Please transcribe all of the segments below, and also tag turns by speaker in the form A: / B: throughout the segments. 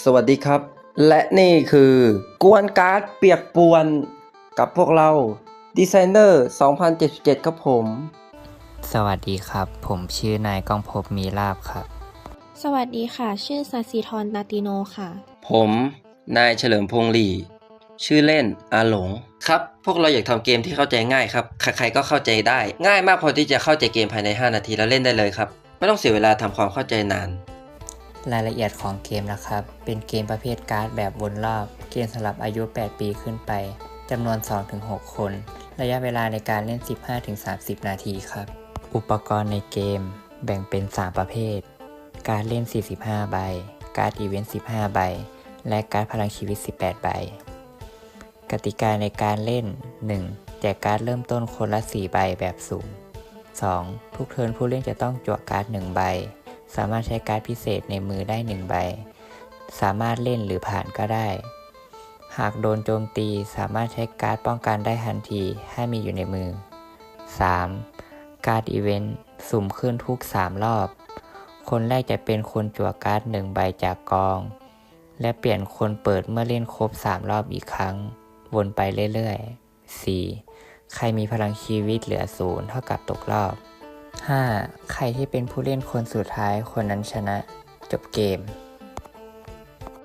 A: สวัสดีครับ และนี่คือกวนการ์ดเปียกปวนกับพวกเราดีไซเนอร์2077 ครับผม
B: สวัสดีครับ ผมชื่อนายก้องภพมีลาบครับ
C: สวัสดีค่ะ ชื่อสัสิธรนาติโนค่ะ
A: ผมนายเฉลิมพงษ์หลีชื่อเล่นอาหลงครับ พวกเราอยากทำเกมที่เข้าใจง่ายครับ ใครๆก็เข้าใจได้ ง่ายมากพอที่จะเข้าใจเกมภายใน 5 นาทีแล้วเล่นได้เลยครับ ไม่ต้องเสียเวลาทำความเข้าใจนาน
B: รายละเอียดของเกมนะครับ เป็นเกมประเภทการ์ดแบบวนรอบ เกมสำหรับอายุ 8 ปีขึ้นไปจำนวน 2-6 คน ระยะเวลาในการเล่น 15-30 นาทีครับ อุปกรณ์ในเกมแบ่งเป็น 3 ประเภท การเล่น 45 ใบ การ์ดอีเวนต์ 15 ใบ และการ์ดพลังชีวิต 18 ใบ กติกาในการเล่น 1. แจกการ์ดเริ่มต้นคนละ 4 ใบแบบสุ่ม 2. ทุกเทิร์นผู้เล่นจะต้องจั่วการ์ด 1 ใบ สามารถใช้การ์ดพิเศษในมือได้ 1 ใบ สามารถเล่นหรือผ่านก็ได้ หากโดนโจมตีสามารถใช้การ์ดป้องกันได้ทันทีถ้มีอยู่ในมือ 3. การ์ดอีเวนต์สุ่มขึ้นทุก 3 รอบ คนแรกจะเป็นคนจั่วการ์ด1ใบจากกอง และเปลี่ยนคนเปิดเมื่อเล่นครบ 3 รอบอีกครั้ง วนไปเรื่อยๆ 4. ใครมีพลังชีวิตเหลือศูนย์เท่ากับตกรอบ 5. ใครที่เป็นผู้เล่นคนสุดท้ายคนนั้นชนะจบเกม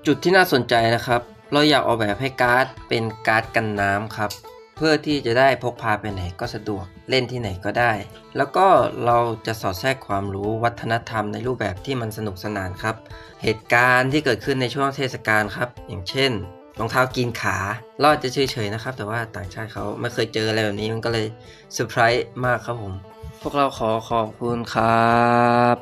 A: จุดที่น่าสนใจนะครับ เราอยากออกแบบให้การ์ดเป็นการ์ดกันน้ำครับ เพื่อที่จะได้พกพาไปไหนก็สะดวกเล่นที่ไหนก็ได้ แล้วก็เราจะสอดแทรกความรู้วัฒนธรรมในรูปแบบที่มันสนุกสนานครับ เหตุการณ์ที่เกิดขึ้นในช่วงเทศกาลครับ อย่างเช่นรองเท้ากินขาเราอาจจะเฉยๆนะครับ แต่ว่าต่างชาติเขาไม่เคยเจออะไรแบบนี้มันก็เลยเซอร์ไพรส์มากครับผม พวกเราขอขอบคุณครับ